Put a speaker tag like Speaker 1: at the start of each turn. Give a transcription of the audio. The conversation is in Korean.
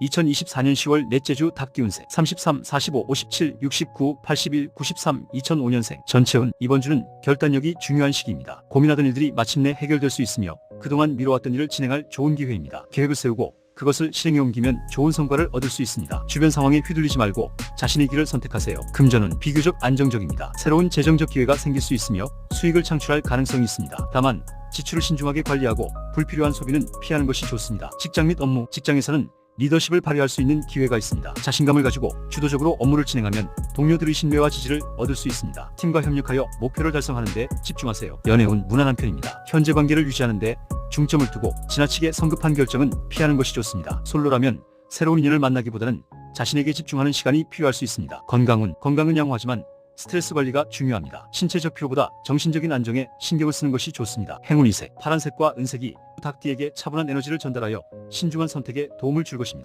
Speaker 1: 2024년 10월 넷째 주 닭기운세 33, 45, 57, 69, 81, 93, 2005년생 전체운 이번 주는 결단력이 중요한 시기입니다. 고민하던 일들이 마침내 해결될 수 있으며 그동안 미뤄왔던 일을 진행할 좋은 기회입니다. 계획을 세우고 그것을 실행에 옮기면 좋은 성과를 얻을 수 있습니다. 주변 상황에 휘둘리지 말고 자신의 길을 선택하세요. 금전은 비교적 안정적입니다. 새로운 재정적 기회가 생길 수 있으며 수익을 창출할 가능성이 있습니다. 다만 지출을 신중하게 관리하고 불필요한 소비는 피하는 것이 좋습니다. 직장 및 업무, 직장에서는 리더십을 발휘할 수 있는 기회가 있습니다. 자신감을 가지고 주도적으로 업무를 진행하면 동료들의 신뢰와 지지를 얻을 수 있습니다. 팀과 협력하여 목표를 달성하는 데 집중하세요. 연애운 무난한 편입니다. 현재 관계를 유지하는 데 중점을 두고 지나치게 성급한 결정은 피하는 것이 좋습니다. 솔로라면 새로운 인연을 만나기보다는 자신에게 집중하는 시간이 필요할 수 있습니다. 건강은 건강은 양호하지만 스트레스 관리가 중요합니다. 신체적 피로보다 정신적인 안정에 신경을 쓰는 것이 좋습니다. 행운 이색, 파란색과 은색이 닭띠에게 차분한 에너지를 전달하여 신중한 선택에 도움을 줄 것입니다.